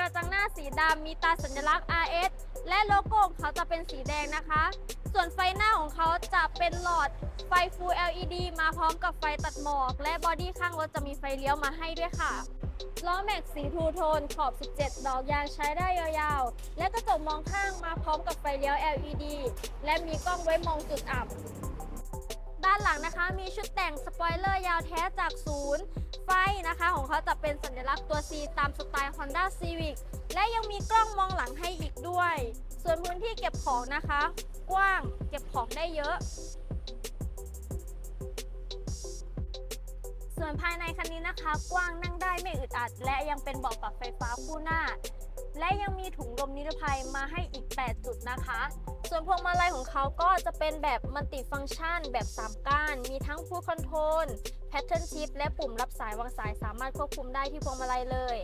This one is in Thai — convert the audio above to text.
กระจังหน้าสีดำมีตาสัญลักษณ์ RS และโลโก้ของเขาจะเป็นสีแดงนะคะ ส่วนไฟหน้าของเขาจะเป็นหลอดไฟ Full LED มาพร้อมกับไฟตัดหมอก และบอดี้ข้างรถจะมีไฟเลี้ยวมาให้ด้วยค่ะล้อแม็กสีทูโทนขอบ 17 ดอกยางใช้ได้ยาวๆ และกระจกมองข้างมาพร้อมกับไฟเลี้ยว LED และมีกล้องไว้มองจุดอับ ด้านหลังนะคะมีชุดแต่งสปอยเลอร์ยาวแท้จากศูนย์ ไฟนะคะ ของเขาจะเป็นสัญลักษณ์ตัว C ตามสไตล์ Honda Civic และยังมีกล้องมองหลังให้อีกด้วย ส่วนพื้นที่เก็บของนะคะ กว้างเก็บของได้เยอะ ส่วนภายในคันนี้นะคะ กว้างนั่งได้ไม่อึดอัด และยังเป็นเบาะปรับไฟฟ้าคู่หน้า และยังมีถุงลมนิรภัยมาให้อีก 8 จุดนะคะ ส่วนพวงมาลัยของเขาก็จะเป็นแบบมัลติฟังชัน แบบ 3 ก้าน มีทั้งพูดคอนโทรลแพทเทิร์นชิปและปุ่มรับสายวางสายสามารถควบคุมได้ที่พวงมาลัยเลย